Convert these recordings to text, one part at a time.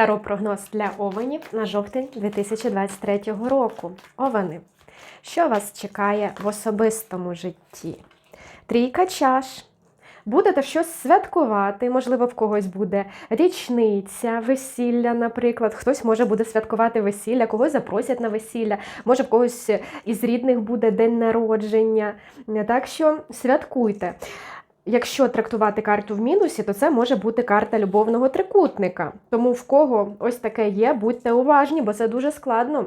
Таро прогноз для овенів на жовтень 2023 року. Овени. Що вас чекає в особистому житті? Трійка чаш. Будете щось святкувати, можливо, в когось буде річниця, весілля, наприклад. Хтось може буде святкувати весілля, когось запросять на весілля, може в когось із рідних буде день народження. Так що святкуйте. Якщо трактувати карту в мінусі, то це може бути карта любовного трикутника. Тому в кого ось таке є, будьте уважні, бо це дуже складно.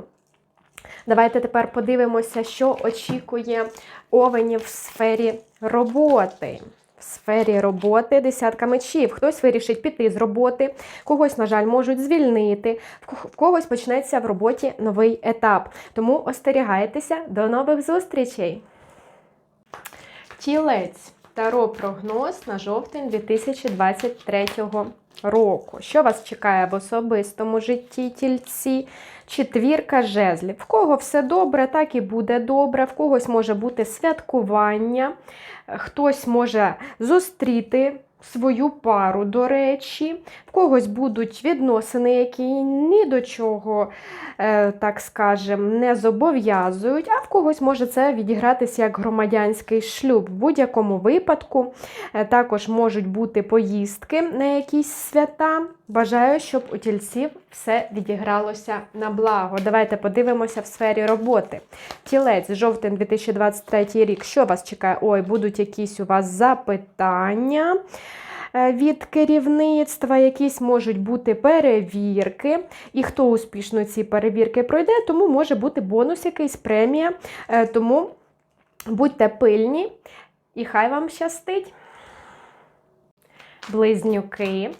Давайте тепер подивимося, що очікує овенів в сфері роботи. В сфері роботи десятка мечів. Хтось вирішить піти з роботи, когось, на жаль, можуть звільнити, в когось почнеться в роботі новий етап. Тому остерігайтеся до нових зустрічей. Тілець. Таро прогноз на жовтень 2023 року. Що вас чекає в особистому житті тільці? Четвірка жезлів. В кого все добре, так і буде добре, в когось може бути святкування, хтось може зустріти свою пару, до речі, в когось будуть відносини, які ні до чого, е, так скажем, не зобов'язують, а в когось може це відігратися як громадянський шлюб. В будь-якому випадку е, також можуть бути поїздки на якісь свята. Бажаю, щоб у тільців все відігралося на благо. Давайте подивимося в сфері роботи. Тілець, жовтень 2023 рік. Що вас чекає? Ой, будуть якісь у вас запитання від керівництва, якісь можуть бути перевірки. І хто успішно ці перевірки пройде, тому може бути бонус, якийсь премія. Е, тому будьте пильні і хай вам щастить. Близнюки.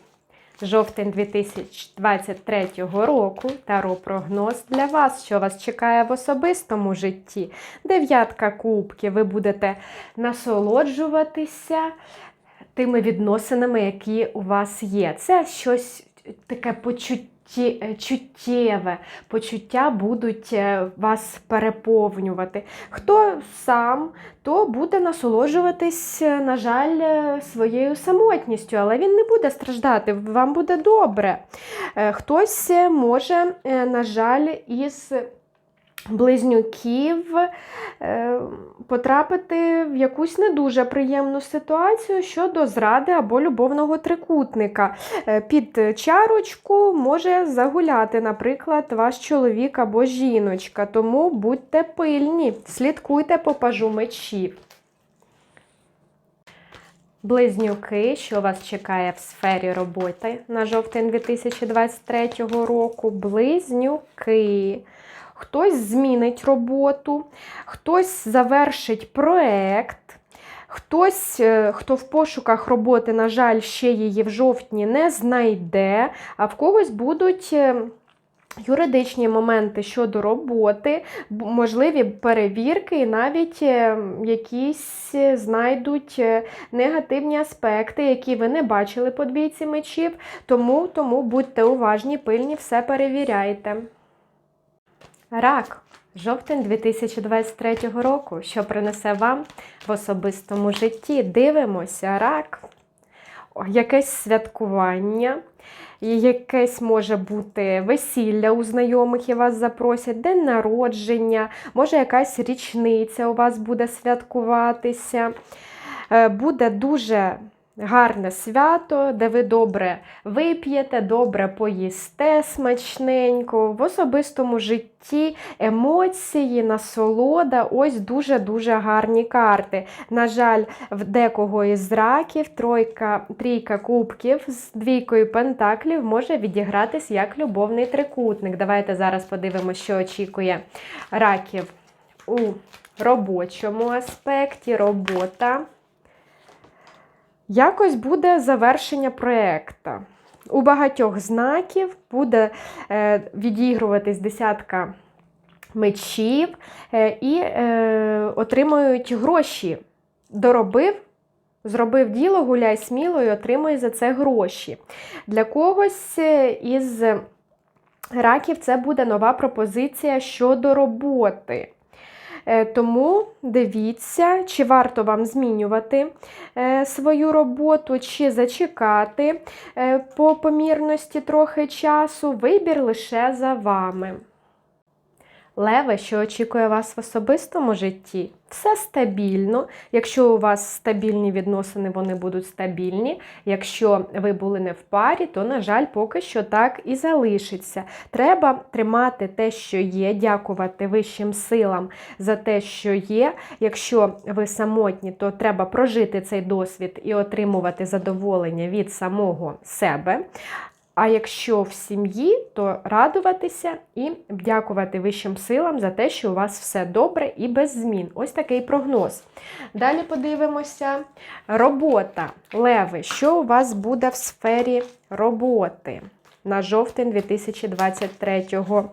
Жовтень 2023 року таро прогноз для вас, що вас чекає в особистому житті. Дев'ятка кубків. Ви будете насолоджуватися тими відносинами, які у вас є. Це щось таке почуття. Чуттєве почуття будуть е, вас переповнювати. Хто сам, то буде насолоджуватись, е, на жаль, е, своєю самотністю, але він не буде страждати, вам буде добре. Хтось може, на жаль, із близнюків е, потрапити в якусь не дуже приємну ситуацію щодо зради або любовного трикутника. Е, під чарочку може загуляти, наприклад, ваш чоловік або жіночка. Тому будьте пильні, слідкуйте по пажу мечів. Близнюки, що вас чекає в сфері роботи на жовтень 2023 року. Близнюки хтось змінить роботу, хтось завершить проект. Хтось, е, хто в пошуках роботи, на жаль, ще її в жовтні не знайде, а в когось будуть е, юридичні моменти щодо роботи, можливі перевірки, і навіть е, якісь знайдуть негативні аспекти, які ви не бачили по двійці мечів. Тому, Тому будьте уважні, пильні, все перевіряйте. Рак. Жовтень 2023 року, що принесе вам в особистому житті. Дивимося, рак, якесь святкування, якесь може бути весілля у знайомих і вас запросять, день народження, може якась річниця у вас буде святкуватися. Е, буде дуже Гарне свято, де ви добре вип'єте, добре поїсте смачненько, в особистому житті емоції, насолода ось дуже-дуже гарні карти. На жаль, в декого із раків тройка, трійка кубків з двійкою пентаклів може відігратись як любовний трикутник. Давайте зараз подивимося, що очікує раків у робочому аспекті, робота. Якось буде завершення проєкту. У багатьох знаків буде е, відігруватись десятка мечів е, і е, отримують гроші. Доробив, зробив діло, гуляй сміло і отримує за це гроші. Для когось із раків це буде нова пропозиція щодо роботи. Е, Тому дивіться, чи варто вам змінювати е, свою роботу, чи зачекати е, по помірності трохи часу. Вибір лише за вами. Леве, що очікує вас в особистому житті, все стабільно. Якщо у вас стабільні відносини, вони будуть стабільні. Якщо ви були не в парі, то, на жаль, поки що так і залишиться. Треба тримати те, що є, дякувати вищим силам за те, що є. Якщо ви самотні, то треба прожити цей досвід і отримувати задоволення від самого себе. А якщо в сім'ї, то радуватися і дякувати вищим силам за те, що у вас все добре і без змін. Ось такий прогноз. Далі подивимося. Робота. Леви, що у вас буде в сфері роботи на жовтень 2023 року?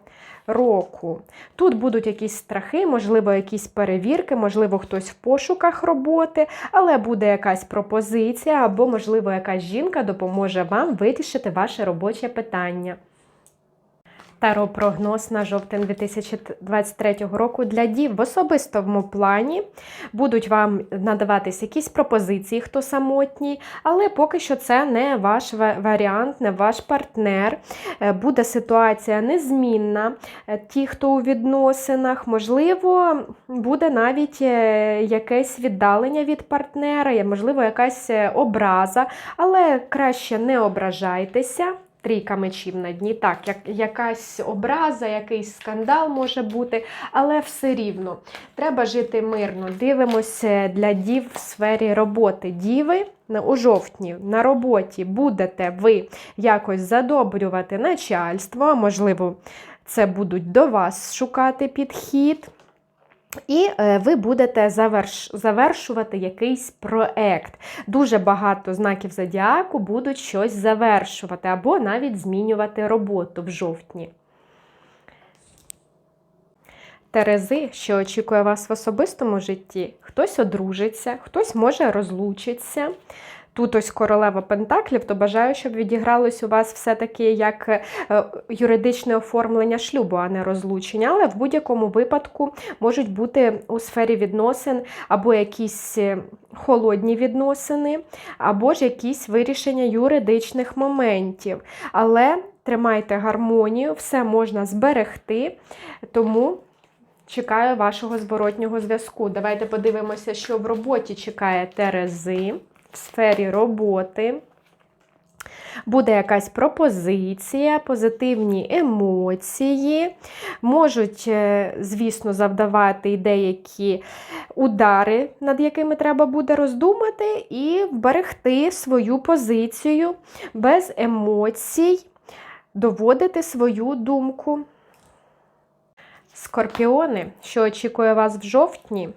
Тут будуть якісь страхи, можливо, якісь перевірки, можливо, хтось в пошуках роботи, але буде якась пропозиція, або, можливо, якась жінка допоможе вам вирішити ваше робоче питання. Таро прогноз на жовтень 2023 року для дів в особистому плані будуть вам надаватись якісь пропозиції, хто самотній, але поки що це не ваш варіант, не ваш партнер. Е, Буде ситуація незмінна. Е, Ті, хто у відносинах, можливо, буде навіть е, якесь віддалення від партнера, можливо, якась образа, але краще не ображайтеся. Трійка мечів на дні. Так, як, якась образа, якийсь скандал може бути, але все рівно. Треба жити мирно. Дивимося для дів в сфері роботи. Діви у жовтні на роботі будете ви якось задобрювати начальство, можливо, це будуть до вас шукати підхід. І е, ви будете заверш... завершувати якийсь проект. Дуже багато знаків зодіаку будуть щось завершувати, або навіть змінювати роботу в жовтні. Терези, що очікує вас в особистому житті, хтось одружиться, хтось може розлучитися. Тут ось королева Пентаклів, то бажаю, щоб відігралось у вас все-таки як е, юридичне оформлення шлюбу, а не розлучення. Але в будь-якому випадку можуть бути у сфері відносин або якісь е, холодні відносини, або ж якісь вирішення юридичних моментів. Але тримайте гармонію, все можна зберегти, тому. Чекаю вашого зворотнього зв'язку. Давайте подивимося, що в роботі чекає Терези в сфері роботи. Буде якась пропозиція, позитивні емоції, можуть, е, звісно, завдавати і деякі удари, над якими треба буде роздумати, і вберегти свою позицію без емоцій, доводити свою думку. Скорпіони, що очікує вас в жовтні?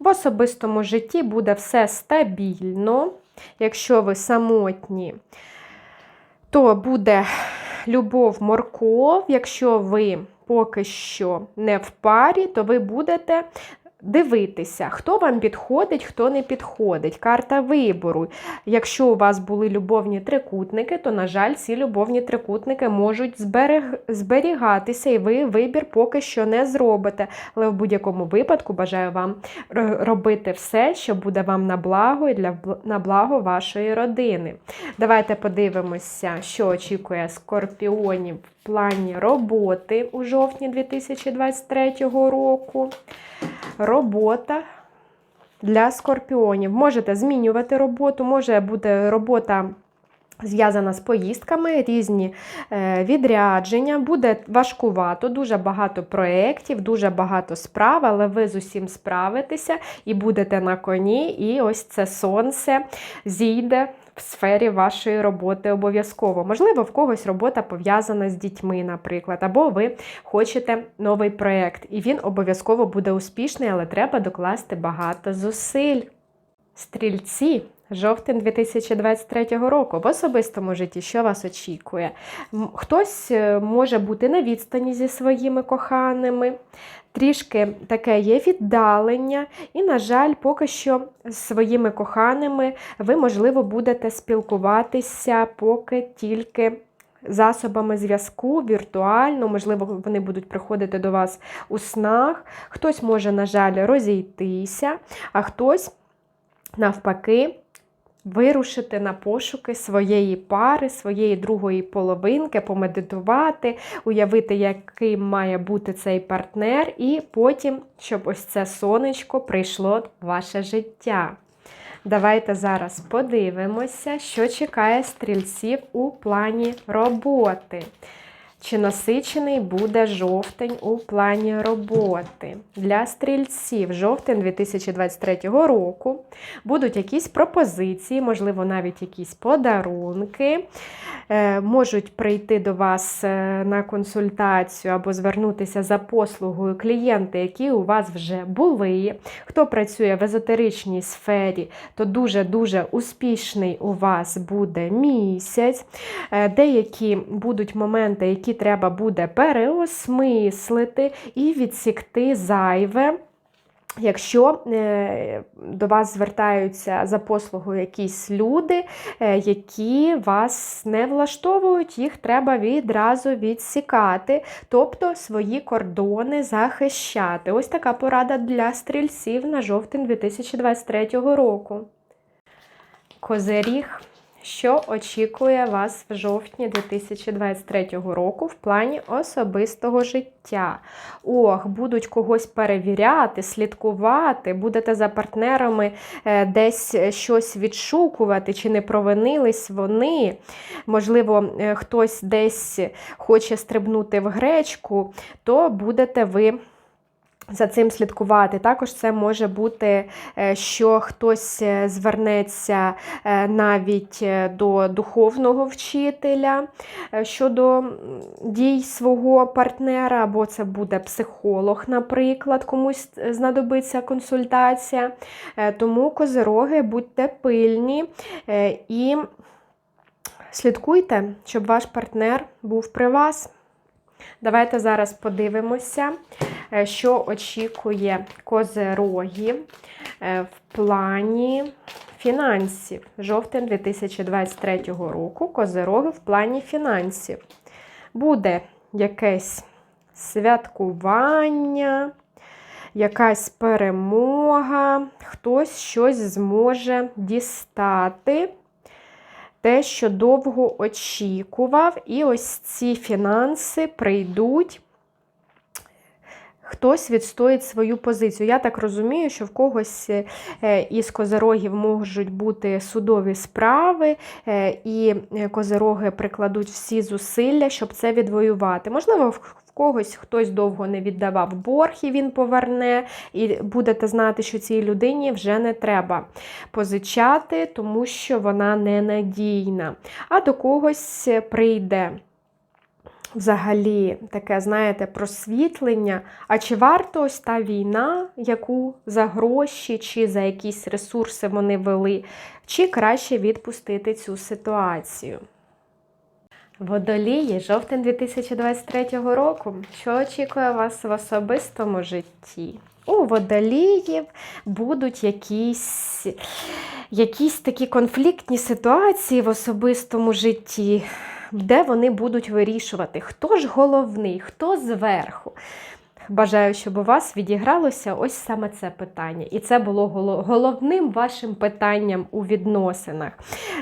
В особистому житті буде все стабільно. Якщо ви самотні, то буде любов морков. Якщо ви поки що не в парі, то ви будете дивитися, хто вам підходить, хто не підходить. Карта вибору. Якщо у вас були любовні трикутники, то, на жаль, ці любовні трикутники можуть зберег... зберігатися, і ви вибір поки що не зробите. Але в будь-якому випадку бажаю вам робити все, що буде вам на благо і для на благо вашої родини. Давайте подивимося, що очікує скорпіонів в плані роботи у жовтні 2023 року робота для скорпіонів. Можете змінювати роботу, може бути робота. Зв'язана з поїздками, різні е, відрядження, буде важкувато, дуже багато проєктів, дуже багато справ, але ви з усім справитеся і будете на коні, і ось це сонце зійде в сфері вашої роботи обов'язково. Можливо, в когось робота пов'язана з дітьми, наприклад, або ви хочете новий проєкт, і він обов'язково буде успішний, але треба докласти багато зусиль. Стрільці. Жовтень 2023 року в особистому житті, що вас очікує? Хтось е, може бути на відстані зі своїми коханими, трішки таке є віддалення, і, на жаль, поки що з своїми коханими ви, можливо, будете спілкуватися, поки тільки засобами зв'язку віртуально, можливо, вони будуть приходити до вас у снах. Хтось може, на жаль, розійтися, а хтось, навпаки, вирушити на пошуки своєї пари, своєї другої половинки, помедитувати, уявити, яким має бути цей партнер, і потім, щоб ось це сонечко прийшло в ваше життя. Давайте зараз подивимося, що чекає стрільців у плані роботи. Чи насичений буде жовтень у плані роботи? Для стрільців жовтень 2023 року будуть якісь пропозиції, можливо, навіть якісь подарунки. Е, можуть прийти до вас е, на консультацію або звернутися за послугою клієнти, які у вас вже були. Хто працює в езотеричній сфері, то дуже-дуже успішний у вас буде місяць. Е, деякі будуть моменти, які треба буде переосмислити і відсікти зайве. Якщо е, до вас звертаються за послугою якісь люди, е, які вас не влаштовують, їх треба відразу відсікати, тобто свої кордони захищати. Ось така порада для стрільців на жовтень 2023 року. Козиріг. Що очікує вас в жовтні 2023 року в плані особистого життя? Ох, будуть когось перевіряти, слідкувати, будете за партнерами е, десь щось відшукувати, чи не провинились вони. Можливо, е, хтось десь хоче стрибнути в гречку, то будете ви за цим слідкувати. Також це може бути, е, що хтось е, звернеться е, навіть до духовного вчителя щодо дій свого партнера, або це буде психолог, наприклад, комусь знадобиться консультація. Тому козироги, будьте пильні і слідкуйте, щоб ваш партнер був при вас. Давайте зараз подивимося, що очікує козерогів е, в плані фінансів. Жовтень 2023 року козероги в плані фінансів. Буде якесь святкування, якась перемога, хтось щось зможе дістати те, що довго очікував, і ось ці фінанси прийдуть. Хтось відстоїть свою позицію. Я так розумію, що в когось е, із козирогів можуть бути судові справи, е, і козироги прикладуть всі зусилля, щоб це відвоювати. Можливо, в когось хтось довго не віддавав борг, і він поверне, і будете знати, що цій людині вже не треба позичати, тому що вона ненадійна. А до когось прийде. Взагалі, таке, знаєте, просвітлення. А чи варто ось та війна, яку за гроші чи за якісь ресурси вони вели, чи краще відпустити цю ситуацію? Водолії, жовтень 2023 року. Що очікує вас в особистому житті? У водоліїв будуть якісь якісь такі конфліктні ситуації в особистому житті, де вони будуть вирішувати, хто ж головний, хто зверху. Бажаю, щоб у вас відігралося ось саме це питання. І це було головним вашим питанням у відносинах.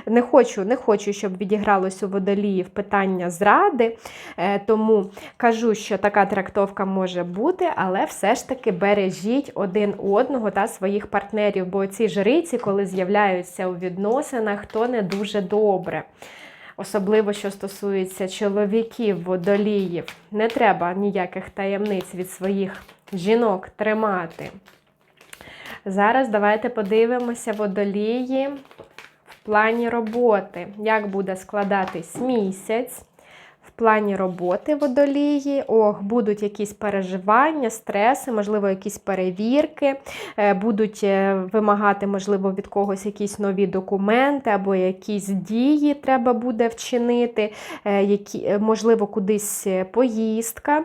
Не хочу, не хочу, щоб відігралося у водоліїв питання зради, е, тому кажу, що така трактовка може бути, але все ж таки бережіть один одного та своїх партнерів, бо ці жриці, коли з'являються у відносинах, то не дуже добре особливо, що стосується чоловіків, водоліїв, не треба ніяких таємниць від своїх жінок тримати. Зараз давайте подивимося водолії в плані роботи, як буде складатись місяць. Плані роботи водолії, ох, будуть якісь переживання, стреси, можливо, якісь перевірки, е, будуть е, вимагати, можливо, від когось якісь нові документи або якісь дії треба буде вчинити, е, які, можливо, кудись поїздка,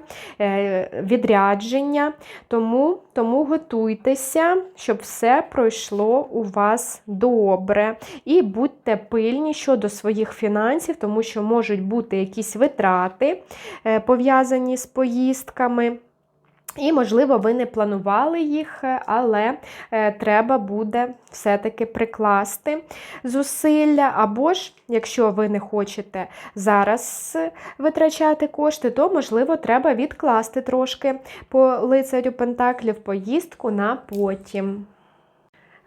відрядження. Тому, тому готуйтеся, щоб все пройшло у вас добре. І будьте пильні щодо своїх фінансів, тому що можуть бути якісь витрати е, пов'язані з поїздками. І, можливо, ви не планували їх, е, але е, треба буде все-таки прикласти зусилля. Або ж, якщо ви не хочете зараз витрачати кошти, то, можливо, треба відкласти трошки по лицарю Пентаклів поїздку на потім.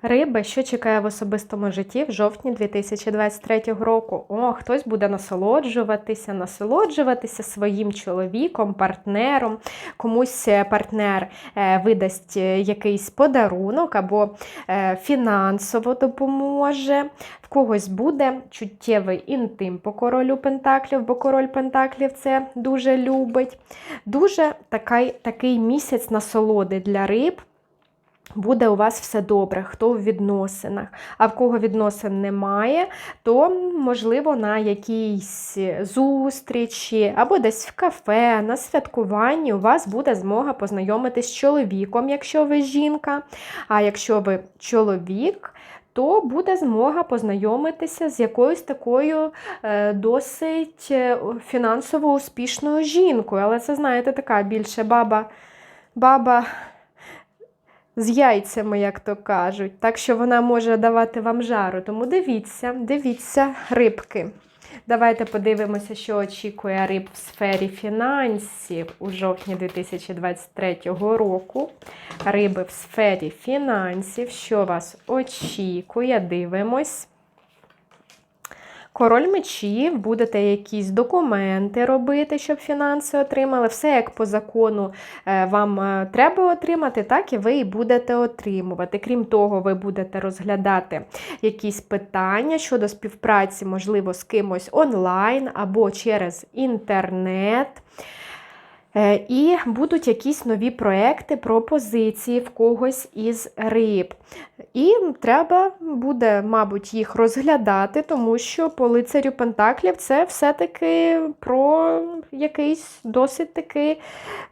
Риби, що чекає в особистому житті в жовтні 2023 року? О, хтось буде насолоджуватися, насолоджуватися своїм чоловіком, партнером. Комусь е, партнер е, видасть е, якийсь подарунок або фінансово допоможе. В когось буде чуттєвий інтим по королю Пентаклів, бо король Пентаклів це дуже любить. Дуже такий, такий місяць насолоди для риб. Буде у вас все добре, хто в відносинах. А в кого відносин немає, то, можливо, на якійсь зустрічі або десь в кафе, на святкуванні у вас буде змога познайомитись з чоловіком, якщо ви жінка. А якщо ви чоловік, то буде змога познайомитися з якоюсь такою е, досить е, фінансово успішною жінкою. Але це, знаєте, така більше баба. баба з яйцями, як то кажуть, так що вона може давати вам жару. Тому дивіться, дивіться рибки. Давайте подивимося, що очікує риб в сфері фінансів у жовтні 2023 року. Риби в сфері фінансів, що вас очікує, дивимось. Король мечів, будете якісь документи робити, щоб фінанси отримали. Все як по закону е, вам е, треба отримати, так і ви і будете отримувати. Крім того, ви будете розглядати якісь питання щодо співпраці, можливо, з кимось онлайн або через інтернет. Е, І будуть якісь нові проекти, пропозиції в когось із риб. І треба буде, мабуть, їх розглядати, тому що по лицарю Пентаклів це все-таки про якийсь досить такий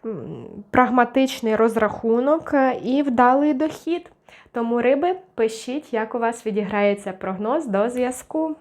м, прагматичний розрахунок і вдалий дохід. Тому риби, пишіть, як у вас відіграється прогноз до зв'язку.